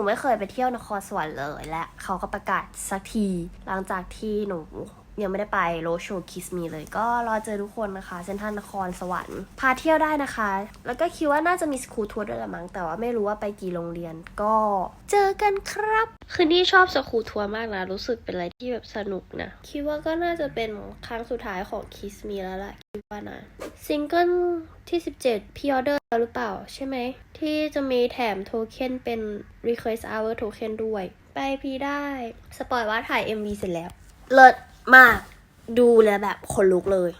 นูไม่เคยไปเที่ยวนครสวรรค์เลยและเขาก็ประกาศสักที หลังจากที่หนู ยังไม่ได้ไปโรโชคิสมีเลย ก็รอเจอทุกคนนะคะ เซนทรัลนครสวรรค์พาเที่ยวได้นะคะ แล้วก็คิดว่าน่าจะมีสคูลทัวร์ด้วยละมั้งแต่ว่าไม่รู้ว่าไปกี่โรงเรียนก็เจอกันครับ คือนี่ชอบสคูลทัวร์มากนะ รู้สึกเป็นอะไรที่แบบสนุกนะ คิดว่าก็น่าจะเป็นครั้งสุดท้ายของคิสมีแล้วแหละคิดว่านะซิงเกิลที่ 17พี่ออเดอร์หรือเปล่าใช่ไหม ที่จะมีแถมโทเค็นเป็น request hour token ด้วย ไปพี่ได้ สปอยว่าถ่าย MV เสร็จแล้ว เลิศ มากดูแล้วแบบขนลุกเลย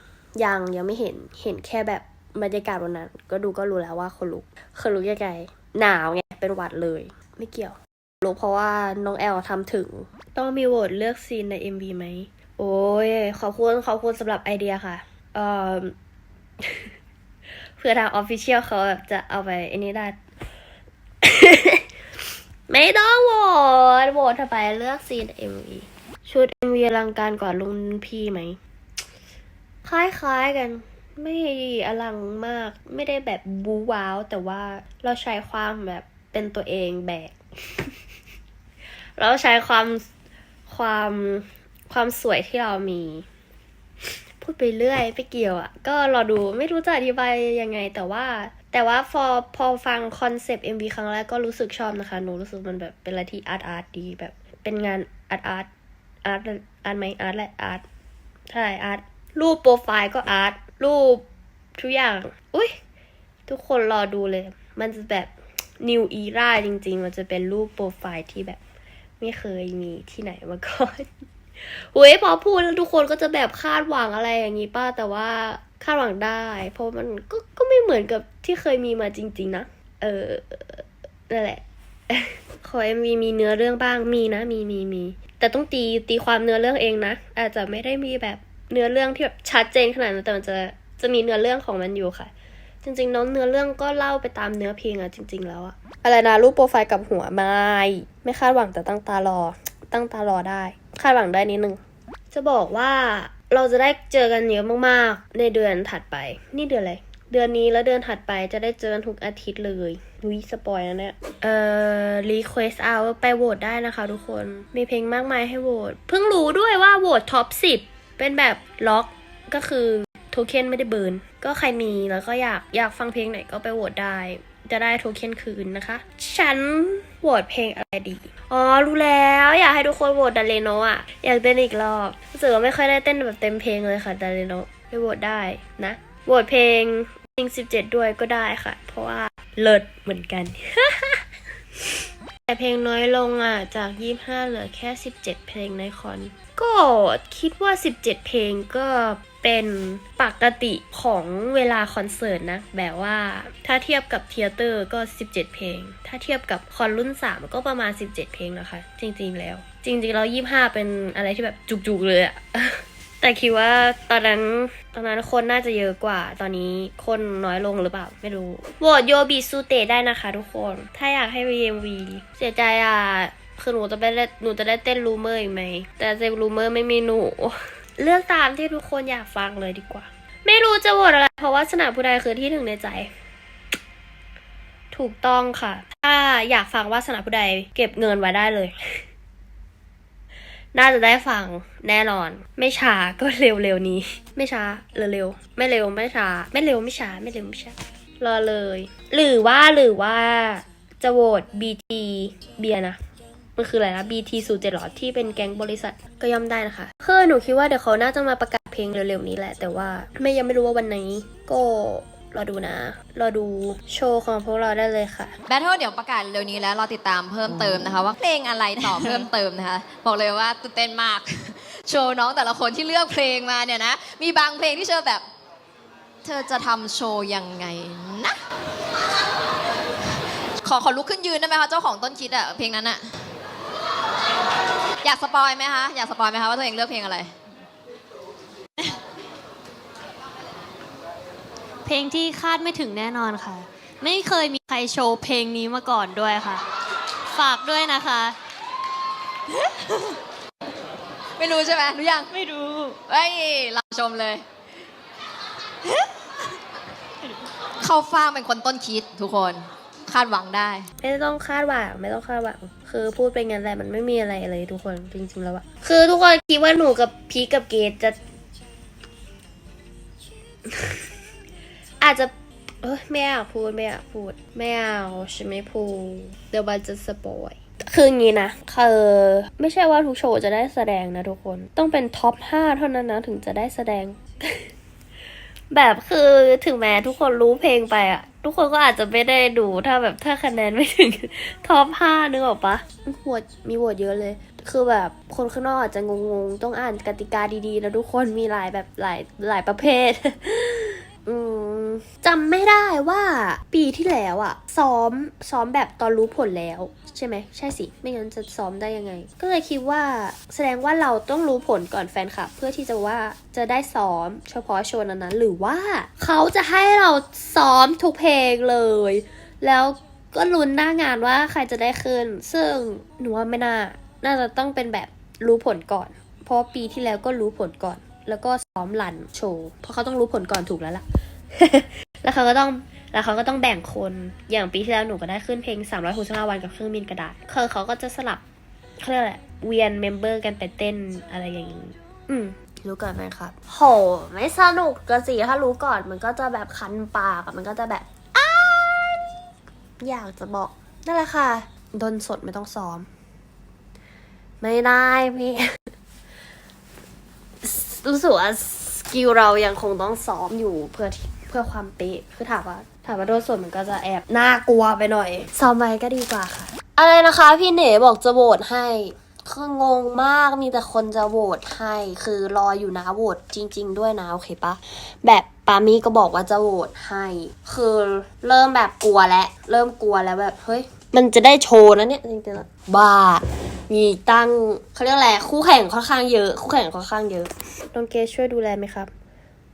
ยังยังไม่เห็นเห็นแค่แบบบรรยากาศวันนั้น ก็ดูก็รู้แล้วว่าขนลุกขนลุกยังไงหนาวไงเป็นหวัดเลย ไม่เกี่ยวรู้เพราะว่าน้องแอลทำถึง ต้องมีโหวตเลือกซีนใน MV ไหม โอ้ย ขอบคุณขอบคุณสำหรับไอเดียค่ะ เอ่อ เพื่อทางออฟฟิเชียลเขาแบบจะเอาไปอันนี้ได้ ไม่ต้องโหวตโหวตทำไมเลือกซีน MV ชุด MV อลังการกว่าลุงพี่ไหม คล้ายๆกัน ไม่อลังมาก ไม่ได้แบบบูว้าว แต่ว่าเราใช้ความแบบเป็นตัวเองแบก เราใช้ความความความสวยที่เรามี พูดไปเรื่อยไปเกี่ยวอะ่ะ ก็รอดูไม่รู้จะอธิบายยังไง แต่ว่า แต่ว่าพอพอฟังคอนเซปต์ MV ครั้งแรกก็รู้สึกชอบนะคะ หนูรู้สึกมันแบบเป็นอะไรที่อาร์ตอาร์ตดีแบบเป็นงานอาร์ตอาร์ต อาร์ตอาร์ตไหมอาร์ตแหละอาร์ตใช่อาร์ตรูปโปรไฟล์ก็อาร์ตรูปทุกอย่าง อุ้ยทุกคนรอดูเลย มันจะแบบ new era จริง ๆ มันจะเป็นรูปโปรไฟล์ที่แบบ ไม่เคยมีที่ไหนมาก่อนเฮ้ยพอพูดแล้วทุกคนก็จะแบบคาดหวังอะไรอย่างนี้ป้าแต่ว่าคาดหวังได้ เพราะมันก็ก็ไม่เหมือนกับที่เคยมีมาจริง ๆ นะ เออนั่นแหละขอ MV มีเนื้อเรื่องบ้างมีนะ มีมีมี แต่ต้องตีตีความเนื้อเรื่องเองนะ อาจจะไม่ได้มีแบบเนื้อเรื่องที่แบบชัดเจนขนาดนั้นแต่มันจะจะมีเนื้อเรื่องของมันอยู่ค่ะ จริงๆน้องเนื้อเรื่องก็เล่าไปตามเนื้อเพลงอะจริง ๆ แล้วอะอะไรนะรูปโปรไฟล์กับหัวไม่ไม่คาดหวังแต่ตั้งตารอ ตั้งตารอได้ คาดหวังได้นิดนึง จะบอกว่าเราจะได้เจอกันเยอะมากๆ ในเดือนถัดไป นี่เดือนอะไร เดือนนี้แล้วเดือนถัดไปจะได้เจอกันทุกอาทิตย์เลยวิสปอยนะเนี่ย เอ่อ request out ไปโหวตได้นะคะทุกคน มีเพลงมากมายให้โหวต เพิ่งรู้ด้วยว่าโหวตท็อป 10 เป็นแบบล็อกก็คือโทเค็นไม่ได้เบิร์น ก็ใครมีแล้วก็อยากอยากฟังเพลงไหนก็ไปโหวตได้ จะได้โทเค็นคืนนะคะ ฉันโหวตเพลงอะไรดี อ๋อ รู้แล้วอยากให้ทุกคนโหวตดาเลโนอะ อยากเต้นอีกรอบรู้สึกว่าไม่ค่อยได้เต้นแบบเต็มเพลงเลยค่ะดาเลโนไปโหวตได้นะโหวตเพลง เพลง17ด้วยก็ได้ค่ะ เพราะว่าเลิศเหมือนกัน แต่เพลงน้อยลงอะ จาก25เหลือแค่17เพลงในคอน ก็คิดว่า17เพลงก็เป็นปกติของเวลาคอนเสิร์ตนะ แบบว่าถ้าเทียบกับเทยเตอร์ก็ 17 เพลง ถ้าเทียบกับคอนรุ่น 3 ก็ประมาณ 17 เพลงนะคะ จริงๆแล้ว จริงๆแล้ว 25 เป็นอะไรที่แบบจุกๆเลยอะ แต่คิดว่าตอนนั้นตอนนั้นคนน่าจะเยอะกว่า ตอนนี้คนน้อยลงหรือเปล่า ไม่รู้โหวตโยบิซูเตะได้นะคะทุกคน ถ้าอยากให้ VMV เสียใจอะคือหนูจะไปหนูจะได้เต้นรูเมอร์อีกไหม แต่เต้นรูเมอร์ไม่มีหนู เลือกตามที่ทุกคนอยากฟังเลยดีกว่า ไม่รู้จะโหวตอะไร เพราะว่าสนามผู้ใดคือที่หนึ่งในใจ ถูกต้องค่ะ ถ้าอยากฟังว่าสนามผู้ใดเก็บเงินไว้ได้เลย น่าจะได้ฟังแน่นอน ไม่ช้าก็เร็วๆนี้ ไม่ช้าเร็วๆไม่เร็วไม่ช้า ไม่เร็วไม่ช้าไม่เร็วไม่ช้ารอเลย หรือว่าหรือว่าจะโหวต BT เบียนะมันคืออะไรนะ BT สูเจ็ดหรอที่เป็นแก๊งบริษัทก็ย่อมได้นะคะคือหนูคิดว่าเดี๋ยวเขาน่าจะมาประกาศเพลงเร็วๆนี้แหละ แต่ว่าไม่ยังไม่รู้ว่าวันไหนก็ รอดูนะ รอดูโชว์ของพวกเราได้เลยค่ะ แบทเทิลเดี๋ยวประกาศเร็วนี้แล้วเราติดตามเพิ่มเติมนะคะ ว่าเพลงอะไรต่อเพิ่มเติมนะคะ บอกเลยว่าตื่นเต้นมาก โชว์น้องแต่ละคนที่เลือกเพลงมาเนี่ยนะ มีบางเพลงที่เชอแบบ เธอจะทำโชว์ยังไงนะ ขอขอลุกขึ้นยืนได้ไหมคะเจ้าของต้นคิดอะเพลงนั้นอะอยากสปอยไหมคะอยากสปอยไหมคะว่าตัวเองเลือกเพลงอะไร เพลงที่คาดไม่ถึงแน่นอนค่ะ ไม่เคยมีใครโชว์เพลงนี้มาก่อนด้วยค่ะ ฝากด้วยนะคะ ไม่รู้ใช่ไหมรู้ยังไม่รู้เฮ้ยเราชมเลย เข้าฟ่างเป็นคนต้นคิดทุกคนคาดหวังได้ ไม่ต้องคาดหวังไม่ต้องคาดหวัง คือพูดไปงั้นแหละมันไม่มีอะไรเลยทุกคนจริงๆแล้วอะคือทุกคนคิดว่าหนูกับพีคกับเกดจะ อาจจะเอ้ยไม่อยากพูดไม่อยากพูดไม่เอาฉันไม่พูดเดี๋ยวมันจะสปอยคืออย่างนี้นะคือไม่ใช่ว่าทุกโชว์จะได้แสดงนะทุกคนต้องเป็นท็อปห้าเท่านั้นนะถึงจะได้แสดง แบบคือถึงแม้ทุกคนรู้เพลงไปอะทุกคนก็อาจจะไม่ได้ดูถ้าแบบถ้าคะแนนไม่ถึงท็อปห้านึกออกปะโหวตมีโหวตเยอะเลย คือแบบคนข้างนอกอาจจะงงๆ ต้องอ่านกติกาดีๆนะทุกคนมีหลายแบบหลายหลายประเภทอืม จำไม่ได้ว่าปีที่แล้วอะซ้อมซ้อมแบบตอนรู้ผลแล้ว ใช่ไหมใช่สิ ไม่งั้นจะซ้อมได้ยังไง ก็เลยคิดว่าแสดงว่าเราต้องรู้ผลก่อนแฟนคลับ เพื่อที่จะว่าจะได้ซ้อม เฉพาะโชว์นั้นๆหรือว่าเขาจะให้เราซ้อมทุกเพลงเลย แล้วก็ลุ้นหน้างานว่าใครจะได้ขึ้น ซึ่งหนูว่าไม่น่า น่าจะต้องเป็นแบบรู้ผลก่อน เพราะปีที่แล้วก็รู้ผลก่อน แล้วก็ซ้อมรันโชว์ เพราะเขาต้องรู้ผลก่อนถูกแล้วล่ะ แล้วเขาก็ต้องแล้วเขาก็ต้องแบ่งคนอย่างปีที่แล้วหนูก็ได้ขึ้นเพลง 365 วันกับเครื่องบินกระดาษคือเขาก็จะสลับเขาเรียกอะไรเวียนเมมเบอร์กันไปเต้นอะไรอย่างนี้อืมรู้ก่อนไหมครับ โห ไม่สนุกกระสิถ้ารู้ก่อนมันก็จะแบบคันปากมันก็จะแบบอ้าอยากจะบอกนั่นแหละค่ะ ดนสดไม่ต้องซ้อม ไม่ได้พี่รู้สึกว่าสกิลเรายังคงต้องซ้อมอยู่เพื่อที่ เพื่อความเป๊ะคือถามว่าถามว่าโดนส่วนมันก็จะแอบน่ากลัวไปหน่อยซ้อมไว้ก็ดีกว่าค่ะ อะไรนะคะ พี่เหน่บอกจะโหวตให้คืองงมากมีแต่คนจะโหวตให้ คือรออยู่นะโหวตจริง ๆ ด้วยนะโอเคปะแบบปามี่ก็บอกว่าจะโหวตให้ คือเริ่มแบบกลัวแล้วเริ่มกลัวแล้วแบบเฮ้ยมันจะได้โชว์นะเนี่ยจริงๆแล้วบ้ามีตั้งเขาเรียกอะไรคู่แข่งค่อนข้างเยอะ คู่แข่งค่อนข้างเยอะน้องเกดช่วยดูแลไหมครับ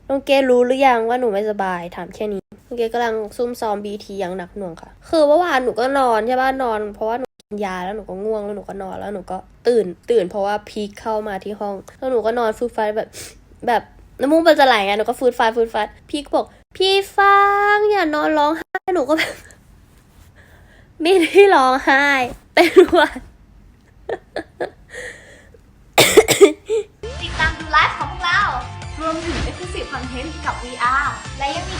น้องเกดรู้หรือยังว่าหนูไม่สบายถามแค่นี้น้องเกดกำลังซุ่มซ้อมบีทีอย่างหนักหน่วงค่ะ คือเมื่อวานหนูก็นอนใช่ป่ะนอน เพราะว่าหนูกินยาแล้วหนูก็ง่วงแล้วหนูก็นอนแล้วหนูก็ตื่นตื่น เพราะว่าพีคเข้ามาที่ห้องแล้วหนูก็นอนฟูดฟัดแบบแบบน้ำมูกมันจะไหลไงหนูก็ฟูดฟัดฟูดฟัดพีคบอก พี่ฟังอย่านอนร้องไห้หนูก็แบบไม่ได้ร้องไห้เป็นวัด กับ VR และยังมี